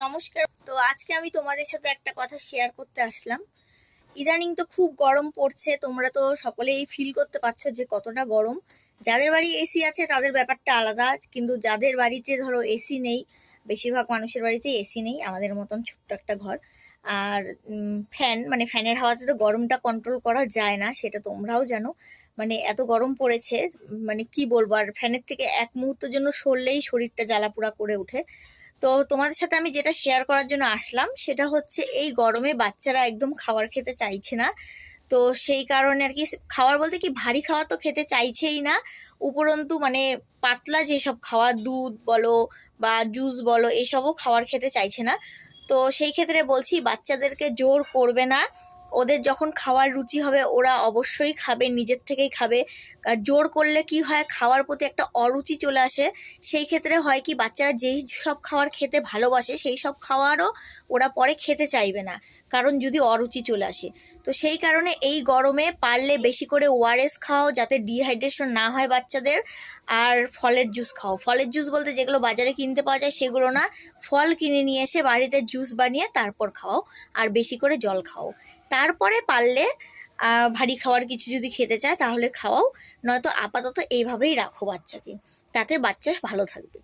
নমস্কার। তো আজকে আমি তোমাদের সাথে একটা কথা শেয়ার করতে আসলাম। ইদানিং তো খুব গরম পড়ছে, তোমরা তো সকলেই ফিল করতে পারছ যে কতটা গরম। যাদের বাড়ি এসি আছে, তাদের ব্যাপারটা আলাদা, কিন্তু যাদের বাড়িতে ধরো এসি নেই, বেশিরভাগ মানুষের বাড়িতে এসি নেই, আমাদের মতন ছোট্ট একটা ঘর। আর ফ্যান মানে ফ্যানের হাওয়াতে তো গরমটা কন্ট্রোল করা যায় না, সেটা তোমরাও জানো। মানে এত গরম পড়েছে মানে কি বলব, আর ফ্যানের থেকে এক মুহূর্তের জন্য সরলেই শরীরটা জ্বালাপোড়া করে ওঠে। তো তোমাদের সাথে আমি যেটা শেয়ার করার জন্য আসলাম, সেটা হচ্ছে এই গরমে বাচ্চারা একদম খাবার খেতে চাইছে না। তো সেই কারণে আর কি, খাবার বলতে কি, ভারী খাওয়া তো খেতে চাইছেই না। উপরন্তু মানে পাতলা যেসব খাওয়া দুধ বলো বা জুস বলো, এসবও খাবার খেতে চাইছে না। তো সেই ক্ষেত্রে বলছি, বাচ্চাদেরকে জোর করবে না। ওদের যখন খাওয়ার রুচি হবে, ওরা অবশ্যই খাবে, নিজের থেকেই খাবে। জোর করলে কি হয়, খাওয়ার প্রতি একটা অরুচি চলে আসে। সেই ক্ষেত্রে হয় কি, বাচ্চারা যেই সব খাবার খেতে ভালোবাসে, সেই সব খাওয়ারও ওরা পরে খেতে চাইবে না, কারণ যদি অরুচি চলে আসে। তো সেই কারণে এই গরমে পারলে বেশি করে ওআরএস খাও, যাতে ডিহাইড্রেশন না হয় বাচ্চাদের, আর ফলের জুস খাও। ফলের জুস বলতে যেগুলো বাজারে কিনতে পাওয়া যায়, সেগুলো না, ফল কিনে নিয়ে এসে বাড়িতে জুস বানিয়ে তারপর খাও আর বেশি করে জল খাও। তারপরে পারলে ভারী খাওয়ার কিছু যদি খেতে চায় তাহলে খাওয়াও, নয়তো আপাতত এইভাবেই রাখো বাচ্চাকে। তাতে বাচ্চা ভালো থাকবে।